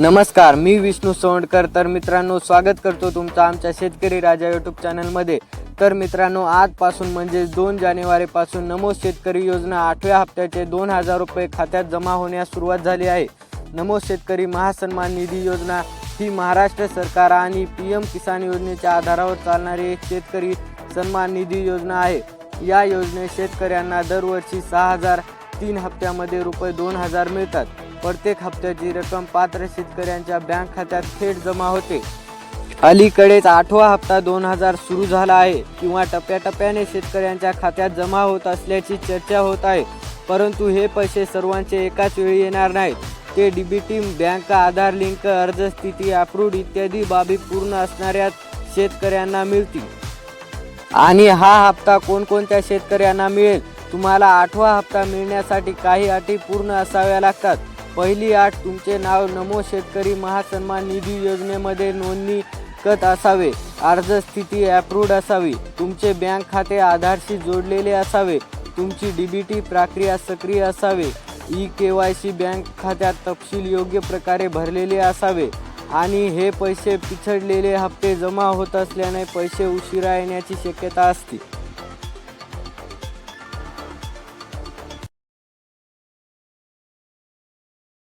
नमस्कार मी विष्णू सोंडकर. तर मित्रांनो स्वागत करतो तुमचं आमच्या शेतकरी राजा यूट्यूब चॅनलमध्ये तर मित्रांनो आजपासून म्हणजे दोन जानेवारीपासून नमो शेतकरी योजना आठव्या हप्त्याचे दोन हजार रुपये खात्यात जमा होण्यास सुरुवात झाली आहे. नमो शेतकरी महासन्मान निधी योजना ही महाराष्ट्र सरकार आणि पी एम किसान योजनेच्या आधारावर चालणारी एक शेतकरी सन्मान निधी योजना आहे. या योजनेत शेतकऱ्यांना दरवर्षी सहा हजार तीन हप्त्यामध्ये रुपये दोन हजार मिळतात. प्रत्येक हप्त्याची रक्कम पात्र शेतकऱ्यांच्या बँक खात्यात थेट जमा होते. अलीकडेच आठवा हप्ता दोन हजार सुरू झाला आहे किंवा टप्प्याटप्प्याने शेतकऱ्यांच्या खात्यात जमा होत असल्याची चर्चा होत आहे. परंतु हे पैसे सर्वांचे एकाच वेळी येणार नाहीत. ते डीबीटी बँक आधार लिंक अर्ज स्थिती अप्रूव्ड इत्यादी बाबी पूर्ण असणाऱ्या शेतकऱ्यांना मिळतील. आणि हा हप्ता कोणकोणत्या शेतकऱ्यांना मिळेल? तुम्हाला आठवा हप्ता मिळण्यासाठी काही अटी पूर्ण असाव्या लागतात. पहिली आठ तुमचे नाव नमो शेतकरी महासन्मान निधी योजनेमध्ये नोंदणी कत असावे. अर्ज स्थिती अप्रूव्ड असावी. तुमचे बँक खाते आधारशी जोडलेले असावे. तुमची डीबीटी प्रक्रिया सक्रिय असावे. E K Y C bank खात्यात तपशील योग्य प्रकारे भरलेले असावे. आणि हे पैसे पिछडलेले हप्ते जमा होत असल्याने पैसे उशिरा येण्याची शक्यता असते.